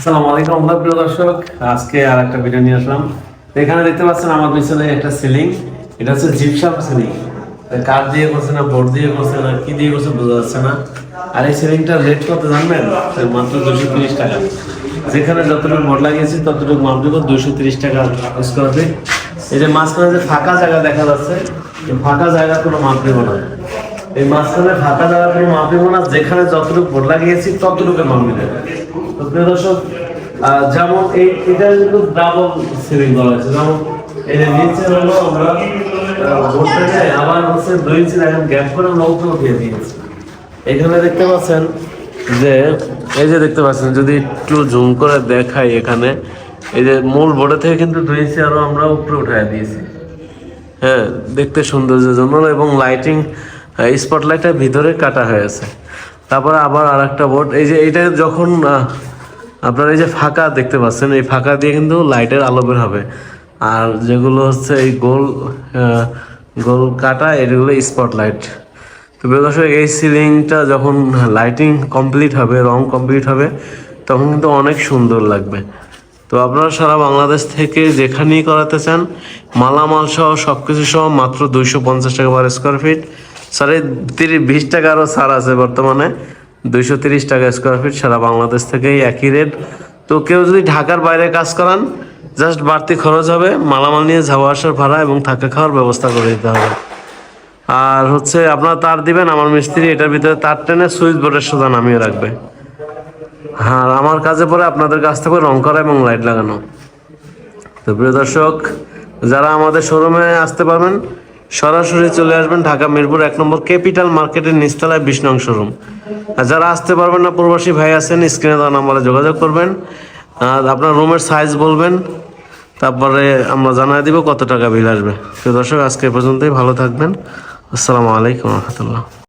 আসসালামু আলাইকুম প্রিয় দর্শক। আজকে আর একটা ভিডিও নিয়ে আসলাম। এখানে দেখতে পাচ্ছেন আমার পিছনে একটা সিলিং এটা হচ্ছে জিপসাম সিলিং দিয়ে করছে না বোর্ড দিয়ে করছে না, কি দিয়ে করছে বোঝা যাচ্ছে না। আর এই সিলিংটার রেট কত জানবেন? মাত্র দুশো তিরিশ টাকা। যেখানে যতটুকু বোর্ড লাগিয়েছি, ততটুকু মাপ দেবো দুশো তিরিশ টাকা স্কোয়ার ফিট এই যে মাঝখানে যে ফাঁকা জায়গা দেখা যাচ্ছে ফাঁকা জায়গা কোনো মাপ দেবো না। এই মাঝখানে ফাঁকা জায়গা কোনো মাপ দেবো না, যেখানে যতটুকু বোর্ড লাগিয়েছি ততটুকু মাপ দেবে দর্শক যেমন এই, এটা কিন্তু ডাবল সিলিং করা হয়েছে। যেমন এই যে নিচে হলো আমরা বোর্ডটাকে আবার হচ্ছে দুই ইঞ্চি এখন গ্যাপ করে আমরা উপরে উঠিয়ে দিয়েছি। এখানে দেখতে পাচ্ছেন যে, এই যে দেখতে পাচ্ছেন, যদি একটু জুম করে দেখাই এখানে, এই যে মূল বোর্ডে থেকে কিন্তু দুই ইঞ্চি আরও আমরা উপরে উঠাই দিয়েছি। হ্যাঁ দেখতে সৌন্দর্যের জন্য এবং লাইটিং স্পটলাইটটা ভিতরে কাটা হয়েছে তারপরে আবার আর একটা বোর্ড এই যে এটা যখন আপনারা এই যে ফাঁকা দেখতে পাচ্ছেন, এই ফাঁকা দিয়ে কিন্তু লাইটের আলো বের হবে। আর যেগুলো হচ্ছে এই গোল গোল কাটা, এগুলো স্পটলাইট তো প্রিয় দর্শক, এই সিলিংটা যখন লাইটিং কমপ্লিট হবে, রং কমপ্লিট হবে, তখন কিন্তু অনেক সুন্দর লাগবে। তো আপনারা সারা বাংলাদেশ থেকে যেখানেই করাতে চান, মালামাল সহ সব কিছু সহ মাত্র দুইশো পঞ্চাশ টাকা পার স্কোয়ার ফিট সাড়ে তিরিশ বিশ টাকা আরও ছাড় আছে বর্তমানে। দুইশো তিরিশ টাকা স্কোয়ার ফিট সারা বাংলাদেশ থেকেই একই রেট তো কেউ যদি ঢাকার বাইরে কাজ করান জাস্ট বাড়তি খরচ হবে, মালামাল নিয়ে যাওয়া আসার ভাড়া এবং থাকা খাওয়ার ব্যবস্থা করে দিতে হবে। আর হচ্ছে আপনারা তার দিবেন, আমার মিস্ত্রি এটার ভিতরে তার টেনে সুইচ বোর্ডের সোজা নামিয়ে রাখবে। হ্যাঁ আর আমার কাজে পরে আপনাদের কাছ থেকে রং করা এবং লাইট লাগানো। তো প্রিয় দর্শক, যারা আমাদের শোরুমে আসতে পারবেন সরাসরি চলে আসবেন ঢাকা মিরপুর এক নম্বর ক্যাপিটাল মার্কেটের নিচতলায় বিশ নং শোরুম আর যারা আসতে পারবেন না, প্রবাসী ভাই আছেন, স্ক্রিনে দেওয়া নাম্বারে যোগাযোগ করবেন। আর আপনার রুমের সাইজ বলবেন, তারপরে আমরা জানাই দিব কত টাকা বিল আসবে। তো দর্শক, আজকে পর্যন্তই। ভালো থাকবেন। আসসালামু আলাইকুম রহমতুল্লাহ।